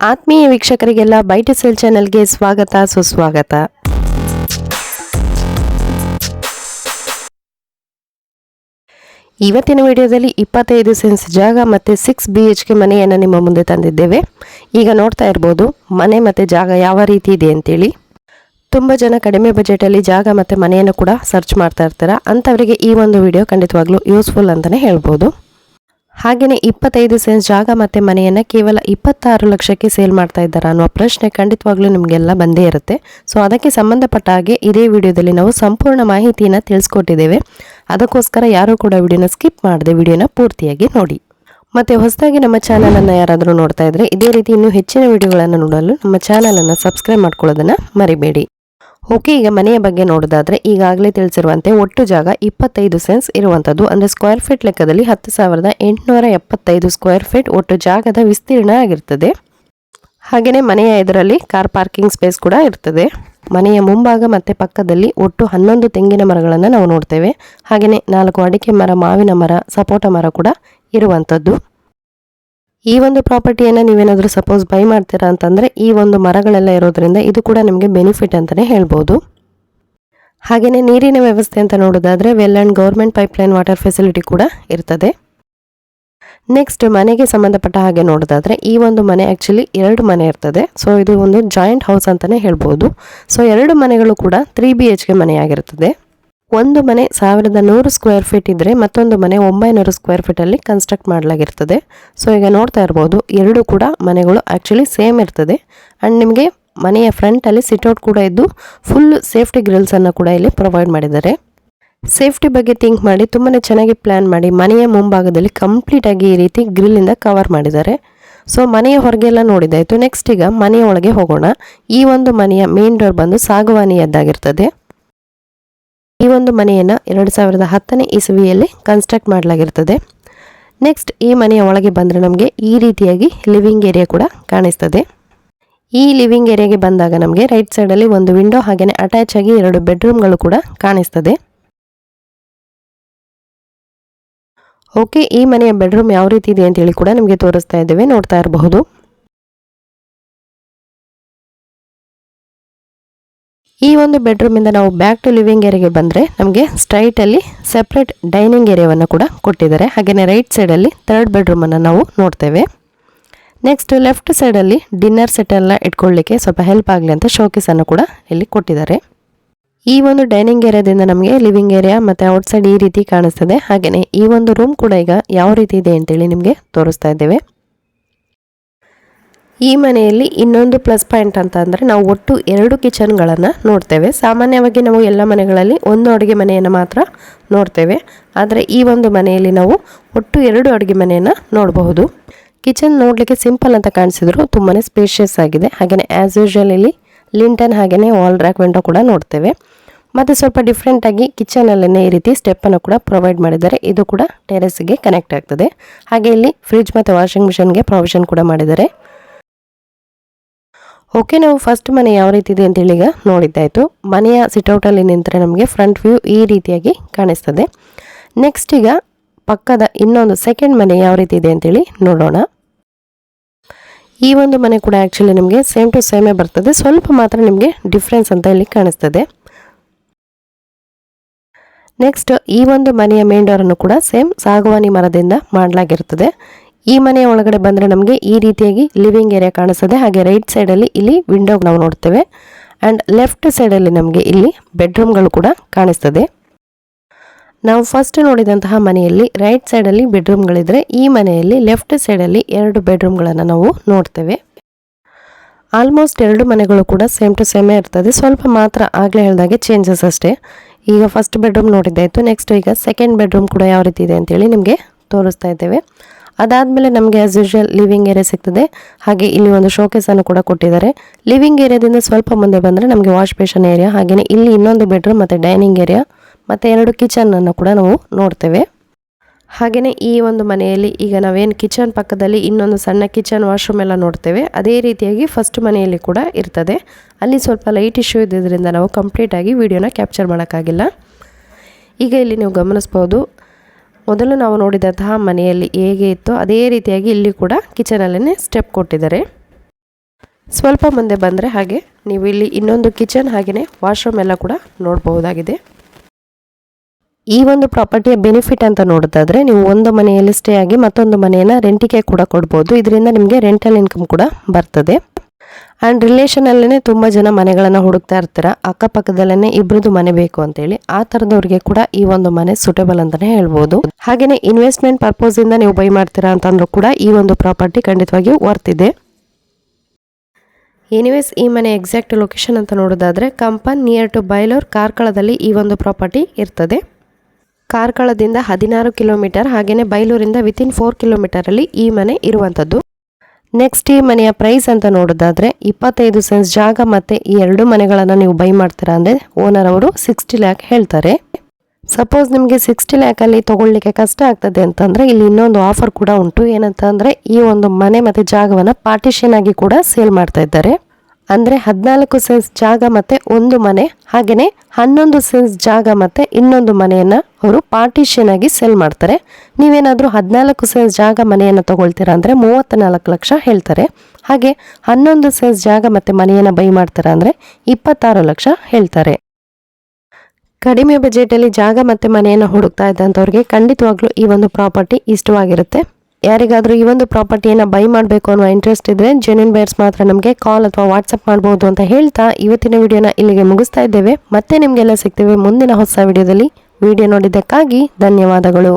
ಆತ್ಮೀಯ ವೀಕ್ಷಕರಿಗೆಲ್ಲ byte cell ಚಾನೆಲ್ಗೆ ಸ್ವಾಗತ, ಸುಸ್ವಾಗತ. ಇವತ್ತಿನ ವಿಡಿಯೋದಲ್ಲಿ ಇಪ್ಪತ್ತೈದು ಸೆನ್ಸ್ ಜಾಗ ಮತ್ತು ಸಿಕ್ಸ್ ಬಿ ಎಚ್ ಕೆ ಮನೆಯನ್ನು ನಿಮ್ಮ ಮುಂದೆ ತಂದಿದ್ದೇವೆ. ಈಗ ನೋಡ್ತಾ ಇರ್ಬೋದು, ಮನೆ ಮತ್ತು ಜಾಗ ಯಾವ ರೀತಿ ಇದೆ ಅಂತೇಳಿ. ತುಂಬ ಜನ ಕಡಿಮೆ ಬಜೆಟಲ್ಲಿ ಜಾಗ ಮತ್ತು ಮನೆಯನ್ನು ಕೂಡ ಸರ್ಚ್ ಮಾಡ್ತಾ ಇರ್ತಾರೆ. ಅಂಥವರಿಗೆ ಈ ಒಂದು ವಿಡಿಯೋ ಖಂಡಿತವಾಗ್ಲೂ ಯೂಸ್ಫುಲ್ ಅಂತಲೇ ಹೇಳ್ಬೋದು. ಹಾಗೆಯೇ ಇಪ್ಪತ್ತೈದು ಸೆನ್ಸ್ ಜಾಗ ಮತ್ತು ಮನೆಯನ್ನು ಕೇವಲ ಇಪ್ಪತ್ತಾರು ಲಕ್ಷಕ್ಕೆ ಸೇಲ್ ಮಾಡ್ತಾ ಇದ್ದಾರಾ ಅನ್ನೋ ಪ್ರಶ್ನೆ ಖಂಡಿತವಾಗ್ಲೂ ನಿಮಗೆಲ್ಲ ಬಂದೇ ಇರುತ್ತೆ. ಸೊ ಅದಕ್ಕೆ ಸಂಬಂಧಪಟ್ಟ ಹಾಗೆ ಇದೇ ವಿಡಿಯೋದಲ್ಲಿ ನಾವು ಸಂಪೂರ್ಣ ಮಾಹಿತಿಯನ್ನು ತಿಳಿಸ್ಕೊಟ್ಟಿದ್ದೇವೆ. ಅದಕ್ಕೋಸ್ಕರ ಯಾರೂ ಕೂಡ ವಿಡಿಯೋನ ಸ್ಕಿಪ್ ಮಾಡದೆ ವಿಡಿಯೋನ ಪೂರ್ತಿಯಾಗಿ ನೋಡಿ. ಮತ್ತು ಹೊಸದಾಗಿ ನಮ್ಮ ಚಾನಲನ್ನು ಯಾರಾದರೂ ನೋಡ್ತಾ ಇದ್ದರೆ ಇದೇ ರೀತಿ ಇನ್ನೂ ಹೆಚ್ಚಿನ ವಿಡಿಯೋಗಳನ್ನು ನೋಡಲು ನಮ್ಮ ಚಾನಲನ್ನು ಸಬ್ಸ್ಕ್ರೈಬ್ ಮಾಡ್ಕೊಳ್ಳೋದನ್ನು ಮರಿಬೇಡಿ. ಓಕೆ, ಈಗ ಮನೆಯ ಬಗ್ಗೆ ನೋಡೋದಾದ್ರೆ ಈಗಾಗಲೇ ತಿಳಿಸಿರುವಂತೆ ಒಟ್ಟು ಜಾಗ ಇಪ್ಪತ್ತೈದು ಸೆನ್ಸ್ ಇರುವಂಥದ್ದು. ಅಂದರೆ ಸ್ಕ್ವೇರ್ ಫೀಟ್ ಲೆಕ್ಕದಲ್ಲಿ ಹತ್ತು ಸಾವಿರದ ಎಂಟುನೂರ ಎಪ್ಪತ್ತೈದು ಸ್ಕ್ವೇರ್ ಫೀಟ್ ಒಟ್ಟು ಜಾಗದ ವಿಸ್ತೀರ್ಣ ಆಗಿರ್ತದೆ. ಹಾಗೆಯೇ ಮನೆಯ ಇದರಲ್ಲಿ ಕಾರ್ ಪಾರ್ಕಿಂಗ್ ಸ್ಪೇಸ್ ಕೂಡ ಇರ್ತದೆ. ಮನೆಯ ಮುಂಭಾಗ ಮತ್ತು ಪಕ್ಕದಲ್ಲಿ ಒಟ್ಟು ಹನ್ನೊಂದು ತೆಂಗಿನ ಮರಗಳನ್ನು ನಾವು ನೋಡ್ತೇವೆ. ಹಾಗೆಯೇ ನಾಲ್ಕು ಅಡಿಕೆ ಮರ, ಮಾವಿನ ಮರ, ಸಪೋಟ ಮರ ಕೂಡ ಇರುವಂಥದ್ದು. ಈ ಒಂದು ಪ್ರಾಪರ್ಟಿಯನ್ನು ನೀವೇನಾದರೂ ಸಪೋಸ್ ಬೈ ಮಾಡ್ತೀರಾ ಅಂತಂದರೆ ಈ ಒಂದು ಮರಗಳೆಲ್ಲ ಇರೋದ್ರಿಂದ ಇದು ಕೂಡ ನಿಮಗೆ ಬೆನಿಫಿಟ್ ಅಂತಲೇ ಹೇಳ್ಬೋದು. ಹಾಗೆಯೇ ನೀರಿನ ವ್ಯವಸ್ಥೆ ಅಂತ ನೋಡೋದಾದರೆ well and government pipeline water facility ಕೂಡ ಇರ್ತದೆ. ನೆಕ್ಸ್ಟ್ ಮನೆಗೆ ಸಂಬಂಧಪಟ್ಟ ಹಾಗೆ ನೋಡೋದಾದರೆ ಈ ಒಂದು ಮನೆ ಆ್ಯಕ್ಚುಲಿ ಎರಡು ಮನೆ ಇರ್ತದೆ. ಸೊ ಇದು ಒಂದು ಜಾಯಿಂಟ್ ಹೌಸ್ ಅಂತಲೇ ಹೇಳ್ಬೋದು. ಸೊ ಎರಡು ಮನೆಗಳು ಕೂಡ ತ್ರೀ ಬಿ ಎಚ್ ಕೆ ಮನೆಯಾಗಿರ್ತದೆ. ಒಂದು ಮನೆ ಸಾವಿರದ ನೂರು ಸ್ಕ್ವೇರ್ ಫೀಟ್ ಇದ್ದರೆ ಮತ್ತೊಂದು ಮನೆ ಒಂಬೈನೂರು ಸ್ಕ್ವೇರ್ ಫೀಟಲ್ಲಿ ಕನ್ಸ್ಟ್ರಕ್ಟ್ ಮಾಡಲಾಗಿರ್ತದೆ. ಸೊ ಈಗ ನೋಡ್ತಾ ಇರ್ಬೋದು, ಎರಡು ಕೂಡ ಮನೆಗಳು ಆ್ಯಕ್ಚುಲಿ ಸೇಮ್ ಇರ್ತದೆ. ಆ್ಯಂಡ್ ನಿಮಗೆ ಮನೆಯ ಫ್ರಂಟಲ್ಲಿ ಸಿಟ್ಔಟ್ ಕೂಡ ಇದ್ದು ಫುಲ್ ಸೇಫ್ಟಿ ಗ್ರಿಲ್ಸನ್ನು ಕೂಡ ಇಲ್ಲಿ ಪ್ರೊವೈಡ್ ಮಾಡಿದ್ದಾರೆ. ಸೇಫ್ಟಿ ಬಗ್ಗೆ ಥಿಂಕ್ ಮಾಡಿ ತುಂಬಾ ಚೆನ್ನಾಗಿ ಪ್ಲ್ಯಾನ್ ಮಾಡಿ, ಮನೆಯ ಮುಂಭಾಗದಲ್ಲಿ ಕಂಪ್ಲೀಟಾಗಿ ಈ ರೀತಿ ಗ್ರಿಲ್ಲಿಂದ ಕವರ್ ಮಾಡಿದ್ದಾರೆ. ಸೊ ಮನೆಯ ಹೊರಗೆಲ್ಲ ನೋಡಿದಾಯಿತು. ನೆಕ್ಸ್ಟ್ ಈಗ ಮನೆಯೊಳಗೆ ಹೋಗೋಣ. ಈ ಒಂದು ಮನೆಯ ಮೇನ್ ಡೋರ್ ಬಂದು ಸಾಗವಾನಿಯದ್ದಾಗಿರ್ತದೆ. ಈ ಒಂದು ಮನೆಯನ್ನು ಎರಡು ಸಾವಿರದ ಹತ್ತನೇ ಇಸವಿಯಲ್ಲಿ ಕನ್ಸ್ಟ್ರಕ್ಟ್ ಮಾಡಲಾಗಿರ್ತದೆ. ನೆಕ್ಸ್ಟ್ ಈ ಮನೆಯ ಒಳಗೆ ಬಂದರೆ ನಮಗೆ ಈ ರೀತಿಯಾಗಿ ಲಿವಿಂಗ್ ಏರಿಯಾ ಕೂಡ ಕಾಣಿಸ್ತದೆ. ಈ ಲಿವಿಂಗ್ ಏರಿಯಾಗೆ ಬಂದಾಗ ನಮಗೆ ರೈಟ್ ಸೈಡಲ್ಲಿ ಒಂದು ವಿಂಡೋ ಹಾಗೆಯೇ ಅಟ್ಯಾಚ್ ಆಗಿ ಎರಡು ಬೆಡ್ರೂಮ್ಗಳು ಕೂಡ ಕಾಣಿಸ್ತದೆ. ಓಕೆ ಈ ಮನೆಯ ಬೆಡ್ರೂಮ್ ಯಾವ ರೀತಿ ಇದೆ ಅಂತೇಳಿ ಕೂಡ ನಿಮಗೆ ತೋರಿಸ್ತಾ ಇದ್ದೇವೆ, ನೋಡ್ತಾ ಇರಬಹುದು. ಈ ಒಂದು ಬೆಡ್ರೂಮಿಂದ ನಾವು ಬ್ಯಾಕ್ ಟು ಲಿವಿಂಗ್ ಏರಿಯಾಗೆ ಬಂದರೆ ನಮಗೆ ಸ್ಟ್ರೈಟಲ್ಲಿ ಸೆಪ್ರೇಟ್ ಡೈನಿಂಗ್ ಏರಿಯಾವನ್ನು ಕೂಡ ಕೊಟ್ಟಿದ್ದಾರೆ. ಹಾಗೆಯೇ ರೈಟ್ ಸೈಡಲ್ಲಿ ಥರ್ಡ್ ಬೆಡ್ರೂಮನ್ನು ನಾವು ನೋಡ್ತೇವೆ. ನೆಕ್ಸ್ಟ್ ಲೆಫ್ಟ್ ಸೈಡಲ್ಲಿ ಡಿನ್ನರ್ ಸೆಟ್ಟೆಲ್ಲ ಇಟ್ಕೊಳ್ಳಿಕ್ಕೆ ಸ್ವಲ್ಪ ಹೆಲ್ಪ್ ಆಗಲಿ ಅಂತ ಶೋಕೇಸನ್ನು ಕೂಡ ಇಲ್ಲಿ ಕೊಟ್ಟಿದ್ದಾರೆ. ಈ ಒಂದು ಡೈನಿಂಗ್ ಏರಿಯಾದಿಂದ ನಮಗೆ ಲಿವಿಂಗ್ ಏರಿಯಾ ಮತ್ತು ಔಟ್ಸೈಡ್ ಈ ರೀತಿ ಕಾಣಿಸ್ತದೆ. ಹಾಗೆಯೇ ಈ ಒಂದು ರೂಮ್ ಕೂಡ ಈಗ ಯಾವ ರೀತಿ ಇದೆ ಅಂತೇಳಿ ನಿಮಗೆ ತೋರಿಸ್ತಾ ಇದ್ದೇವೆ. ಈ ಮನೆಯಲ್ಲಿ ಇನ್ನೊಂದು ಪ್ಲಸ್ ಪಾಯಿಂಟ್ ಅಂತ ಅಂದರೆ ನಾವು ಒಟ್ಟು ಎರಡು ಕಿಚನ್ಗಳನ್ನು ನೋಡ್ತೇವೆ. ಸಾಮಾನ್ಯವಾಗಿ ನಾವು ಎಲ್ಲ ಮನೆಗಳಲ್ಲಿ ಒಂದು ಅಡುಗೆ ಮನೆಯನ್ನು ಮಾತ್ರ ನೋಡ್ತೇವೆ. ಆದರೆ ಈ ಒಂದು ಮನೆಯಲ್ಲಿ ನಾವು ಒಟ್ಟು ಎರಡು ಅಡುಗೆ ಮನೆಯನ್ನು ನೋಡಬಹುದು. ಕಿಚನ್ ನೋಡಲಿಕ್ಕೆ ಸಿಂಪಲ್ ಅಂತ ಕಾಣಿಸಿದ್ರು ತುಂಬಾ ಸ್ಪೇಷಿಯಸ್ ಆಗಿದೆ. ಹಾಗೆಯೇ ಆ್ಯಸ್ ಯೂಶುವಲ್ ಇಲ್ಲಿ ಲಿಂಟನ್ ಹಾಗೆಯೇ ವಾಲ್ ರ್ಯಾಕ್ ವಿಂಡೋ ಕೂಡ ನೋಡ್ತೇವೆ. ಮತ್ತು ಸ್ವಲ್ಪ ಡಿಫ್ರೆಂಟಾಗಿ ಕಿಚನಲ್ಲೇ ಈ ರೀತಿ ಸ್ಟೆಪ್ಪನ್ನು ಕೂಡ ಪ್ರೊವೈಡ್ ಮಾಡಿದ್ದಾರೆ. ಇದು ಕೂಡ ಟೆರೆಸ್ಗೆ ಕನೆಕ್ಟ್ ಆಗ್ತದೆ. ಹಾಗೆ ಇಲ್ಲಿ ಫ್ರಿಡ್ಜ್ ಮತ್ತು ವಾಷಿಂಗ್ ಮಿಷನ್ಗೆ ಪ್ರೊವಿಷನ್ ಕೂಡ ಮಾಡಿದ್ದಾರೆ. ಓಕೆ ನಾವು ಫಸ್ಟ್ ಮನೆ ಯಾವ ರೀತಿ ಇದೆ ಅಂತೇಳಿ ಈಗ ನೋಡಿದ್ದಾಯಿತು. ಮನೆಯ ಸಿಟೌಟಲ್ಲಿ ನಿಂತರೆ ನಮಗೆ ಫ್ರಂಟ್ ವ್ಯೂ ಈ ರೀತಿಯಾಗಿ ಕಾಣಿಸ್ತದೆ. ನೆಕ್ಸ್ಟ್ ಈಗ ಪಕ್ಕದ ಇನ್ನೊಂದು ಸೆಕೆಂಡ್ ಮನೆ ಯಾವ ರೀತಿ ಇದೆ ಅಂತೇಳಿ ನೋಡೋಣ. ಈ ಒಂದು ಮನೆ ಕೂಡ ಆ್ಯಕ್ಚುಲಿ ನಿಮಗೆ ಸೇಮ್ ಟು ಸೇಮೇ ಬರ್ತದೆ. ಸ್ವಲ್ಪ ಮಾತ್ರ ನಿಮಗೆ ಡಿಫ್ರೆನ್ಸ್ ಅಂತ ಇಲ್ಲಿ ಕಾಣಿಸ್ತದೆ. ನೆಕ್ಸ್ಟ್ ಈ ಒಂದು ಮನೆಯ ಮೇನ್ ಡೋರನ್ನು ಕೂಡ ಸೇಮ್ ಸಾಗುವಾನಿ ಮರದಿಂದ ಮಾಡಲಾಗಿರ್ತದೆ. ಈ ಮನೆಯ ಒಳಗಡೆ ಬಂದರೆ ನಮಗೆ ಈ ರೀತಿಯಾಗಿ ಲಿವಿಂಗ್ ಏರಿಯಾ ಕಾಣಿಸ್ತದೆ ಹಾಗೆ ರೈಟ್ ಸೈಡಲ್ಲಿ ಇಲ್ಲಿ ವಿಂಡೋ ನಾವು ನೋಡ್ತೇವೆ. ಆ್ಯಂಡ್ ಲೆಫ್ಟ್ ಸೈಡಲ್ಲಿ ನಮಗೆ ಇಲ್ಲಿ ಬೆಡ್ರೂಮ್ಗಳು ಕೂಡ ಕಾಣಿಸ್ತದೆ. ನಾವು ಫಸ್ಟ್ ನೋಡಿದಂತಹ ಮನೆಯಲ್ಲಿ ರೈಟ್ ಸೈಡಲ್ಲಿ ಬೆಡ್ರೂಮ್ಗಳಿದ್ರೆ ಈ ಮನೆಯಲ್ಲಿ ಲೆಫ್ಟ್ ಸೈಡಲ್ಲಿ ಎರಡು ಬೆಡ್ರೂಮ್ಗಳನ್ನು ನಾವು ನೋಡ್ತೇವೆ. ಆಲ್ಮೋಸ್ಟ್ ಎರಡು ಮನೆಗಳು ಕೂಡ ಸೇಮ್ ಟು ಸೇಮೇ ಇರ್ತದೆ. ಸ್ವಲ್ಪ ಮಾತ್ರ ಆಗಲೇ ಹೇಳಿದಾಗೆ ಚೇಂಜಸ್ ಅಷ್ಟೇ. ಈಗ ಫಸ್ಟ್ ಬೆಡ್ರೂಮ್ ನೋಡಿದ್ದಾಯಿತು. ನೆಕ್ಸ್ಟ್ ಈಗ ಸೆಕೆಂಡ್ ಬೆಡ್ರೂಮ್ ಕೂಡ ಯಾವ ರೀತಿ ಇದೆ ಅಂತೇಳಿ ನಿಮಗೆ ತೋರಿಸ್ತಾ ಇದ್ದೇವೆ. ಅದಾದಮೇಲೆ ನಮಗೆ ಆಸ್ ಯೂಶುವಲ್ ಲಿವಿಂಗ್ ಏರಿಯಾ ಸಿಗ್ತದೆ. ಹಾಗೆ ಇಲ್ಲಿ ಒಂದು ಶೋಕೇಸನ್ನು ಕೂಡ ಕೊಟ್ಟಿದ್ದಾರೆ. ಲಿವಿಂಗ್ ಏರಿಯಾದಿಂದ ಸ್ವಲ್ಪ ಮುಂದೆ ಬಂದರೆ ನಮಗೆ ವಾಶ್ ಬೇಷನ್ ಏರಿಯಾ ಹಾಗೆಯೇ ಇಲ್ಲಿ ಇನ್ನೊಂದು ಬೆಡ್ರೂಮ್ ಮತ್ತು ಡೈನಿಂಗ್ ಏರಿಯಾ ಮತ್ತು ಎರಡು ಕಿಚನನ್ನು ಕೂಡ ನಾವು ನೋಡ್ತೇವೆ. ಹಾಗೆಯೇ ಈ ಒಂದು ಮನೆಯಲ್ಲಿ ಈಗ ನಾವೇನು ಕಿಚನ್ ಪಕ್ಕದಲ್ಲಿ ಇನ್ನೊಂದು ಸಣ್ಣ ಕಿಚನ್ ವಾಶ್ರೂಮ್ ಎಲ್ಲ ನೋಡ್ತೇವೆ. ಅದೇ ರೀತಿಯಾಗಿ ಫಸ್ಟ್ ಮನೆಯಲ್ಲಿ ಕೂಡ ಇರ್ತದೆ. ಅಲ್ಲಿ ಸ್ವಲ್ಪ ಲೈಟ್ ಇಶ್ಯೂ ಇದ್ದಿದ್ದರಿಂದ ನಾವು ಕಂಪ್ಲೀಟಾಗಿ ವಿಡಿಯೋನ ಕ್ಯಾಪ್ಚರ್ ಮಾಡೋಕ್ಕಾಗಿಲ್ಲ. ಈಗ ಇಲ್ಲಿ ನೀವು ಗಮನಿಸ್ಬೋದು ಮೊದಲು ನಾವು ನೋಡಿದಂತಹ ಮನೆಯಲ್ಲಿ ಹೇಗೆ ಇತ್ತು ಅದೇ ರೀತಿಯಾಗಿ ಇಲ್ಲಿ ಕೂಡ ಕಿಚನಲ್ಲೇ ಸ್ಟೆಪ್ ಕೊಟ್ಟಿದ್ದಾರೆ. ಸ್ವಲ್ಪ ಮುಂದೆ ಬಂದರೆ ಹಾಗೆ ನೀವು ಇಲ್ಲಿ ಇನ್ನೊಂದು ಕಿಚನ್ ಹಾಗೆಯೇ ವಾಶ್ರೂಮ್ ಎಲ್ಲ ಕೂಡ ನೋಡಬಹುದಾಗಿದೆ. ಈ ಒಂದು ಪ್ರಾಪರ್ಟಿಯ ಬೆನಿಫಿಟ್ ಅಂತ ನೋಡೋದಾದ್ರೆ ನೀವು ಒಂದು ಮನೆಯಲ್ಲಿ ಸ್ಟೇ ಆಗಿ ಮತ್ತೊಂದು ಮನೆಯನ್ನು ರೆಂಟಿಗೆ ಕೂಡ ಕೊಡ್ಬೋದು. ಇದರಿಂದ ನಿಮಗೆ ರೆಂಟಲ್ ಇನ್ಕಮ್ ಕೂಡ ಬರ್ತದೆ. ಆ್ಯಂಡ್ ರಿಲೇಷನಲ್ಲೇ ತುಂಬ ಜನ ಮನೆಗಳನ್ನು ಹುಡುಕ್ತಾ ಇರ್ತಾರೆ. ಅಕ್ಕಪಕ್ಕದಲ್ಲೇ ಇಬ್ಬರದ್ದು ಮನೆ ಬೇಕು ಅಂತೇಳಿ. ಆ ಥರದವ್ರಿಗೆ ಕೂಡ ಈ ಒಂದು ಮನೆ ಸುಟೇಬಲ್ ಅಂತಲೇ ಹೇಳ್ಬೋದು. ಹಾಗೆಯೇ ಇನ್ವೆಸ್ಟ್ಮೆಂಟ್ ಪರ್ಪೋಸಿಂದ ನೀವು ಬೈ ಮಾಡ್ತೀರಾ ಅಂತಂದ್ರೂ ಕೂಡ ಈ ಒಂದು ಪ್ರಾಪರ್ಟಿ ಖಂಡಿತವಾಗಿಯೂ ವರ್ತ್ ಇದೆ. ಎನಿವೇಸ್ ಈ ಮನೆ ಎಕ್ಸಾಕ್ಟ್ ಲೊಕೇಶನ್ ಅಂತ ನೋಡೋದಾದರೆ ಕಂಪನ್ ನಿಯರ್ ಟು ಬೈಲೂರ್ ಕಾರ್ಕಳದಲ್ಲಿ ಈ ಒಂದು ಪ್ರಾಪರ್ಟಿ ಇರ್ತದೆ. ಕಾರ್ಕಳದಿಂದ ಹದಿನಾರು ಕಿಲೋಮೀಟರ್ ಹಾಗೆಯೇ ಬೈಲೂರಿಂದ ವಿತಿನ್ ಫೋರ್ ಕಿಲೋಮೀಟರಲ್ಲಿ ಈ ಮನೆ ಇರುವಂಥದ್ದು. ನೆಕ್ಸ್ಟ್ ಈ ಮನೆಯ ಪ್ರೈಸ್ ಅಂತ ನೋಡೋದಾದರೆ ಇಪ್ಪತ್ತೈದು ಸೆನ್ಸ್ ಜಾಗ ಮತ್ತು ಈ ಎರಡು ಮನೆಗಳನ್ನು ನೀವು ಬೈ ಮಾಡ್ತೀರಾ ಅಂದರೆ ಓನರ್ ಅವರು ಸಿಕ್ಸ್ಟಿ ಲ್ಯಾಕ್ ಹೇಳ್ತಾರೆ. ಸಪೋಸ್ ನಿಮಗೆ ಸಿಕ್ಸ್ಟಿ ಲ್ಯಾಕಲ್ಲಿ ತೊಗೊಳ್ಳಿಕ್ಕೆ ಕಷ್ಟ ಆಗ್ತದೆ ಅಂತಂದರೆ ಇಲ್ಲಿ ಇನ್ನೊಂದು ಆಫರ್ ಕೂಡ ಉಂಟು. ಏನಂತಂದರೆ ಈ ಒಂದು ಮನೆ ಮತ್ತು ಜಾಗವನ್ನು ಪಾರ್ಟಿಷನ್ ಆಗಿ ಕೂಡ ಸೇಲ್ ಮಾಡ್ತಾ ಇದ್ದಾರೆ. ಅಂದರೆ ಹದಿನಾಲ್ಕು ಸೆನ್ಸ್ ಜಾಗ ಮತ್ತು ಒಂದು ಮನೆ ಹಾಗೆಯೇ ಹನ್ನೊಂದು ಸೆನ್ಸ್ ಜಾಗ ಮತ್ತು ಇನ್ನೊಂದು ಮನೆಯನ್ನು ಅವರು ಪಾರ್ಟಿಷನ್ ಆಗಿ ಸೆಲ್ ಮಾಡ್ತಾರೆ. ನೀವೇನಾದರೂ ಹದಿನಾಲ್ಕು ಸೆನ್ಸ್ ಜಾಗ ಮನೆಯನ್ನು ತಗೊಳ್ತೀರಾ ಅಂದರೆ ಮೂವತ್ತ ನಾಲ್ಕು ಲಕ್ಷ ಹೇಳ್ತಾರೆ. ಹಾಗೆ ಹನ್ನೊಂದು ಸೆನ್ಸ್ ಜಾಗ ಮತ್ತು ಮನೆಯನ್ನು ಬೈ ಮಾಡ್ತಾರೆ ಅಂದರೆ ಇಪ್ಪತ್ತಾರು ಲಕ್ಷ ಹೇಳ್ತಾರೆ. ಕಡಿಮೆ ಬಜೆಟಲ್ಲಿ ಜಾಗ ಮತ್ತು ಮನೆಯನ್ನು ಹುಡುಕ್ತಾ ಇದ್ದಂಥವ್ರಿಗೆ ಖಂಡಿತವಾಗ್ಲೂ ಈ ಒಂದು ಪ್ರಾಪರ್ಟಿ ಇಷ್ಟವಾಗಿರುತ್ತೆ. ಯಾರಿಗಾದರೂ ಈ ಒಂದು ಪ್ರಾಪರ್ಟಿಯನ್ನು ಬೈ ಮಾಡಬೇಕು ಅನ್ನೋ ಇಂಟ್ರೆಸ್ಟ್ ಇದ್ದರೆ ಜೆನ್ಯೂನ್ ಬೈರ್ಸ್ ಮಾತ್ರ ನಮಗೆ ಕಾಲ್ ಅಥವಾ ವಾಟ್ಸಪ್ ಮಾಡ್ಬೋದು ಅಂತ ಹೇಳ್ತಾ ಇವತ್ತಿನ ವಿಡಿಯೋನ ಇಲ್ಲಿಗೆ ಮುಗಿಸ್ತಾ ಇದ್ದೇವೆ. ಮತ್ತೆ ನಿಮಗೆಲ್ಲ ಸಿಗ್ತೇವೆ ಮುಂದಿನ ಹೊಸ ವಿಡಿಯೋದಲ್ಲಿ. ವಿಡಿಯೋ ನೋಡಿದ್ದಕ್ಕಾಗಿ ಧನ್ಯವಾದಗಳು.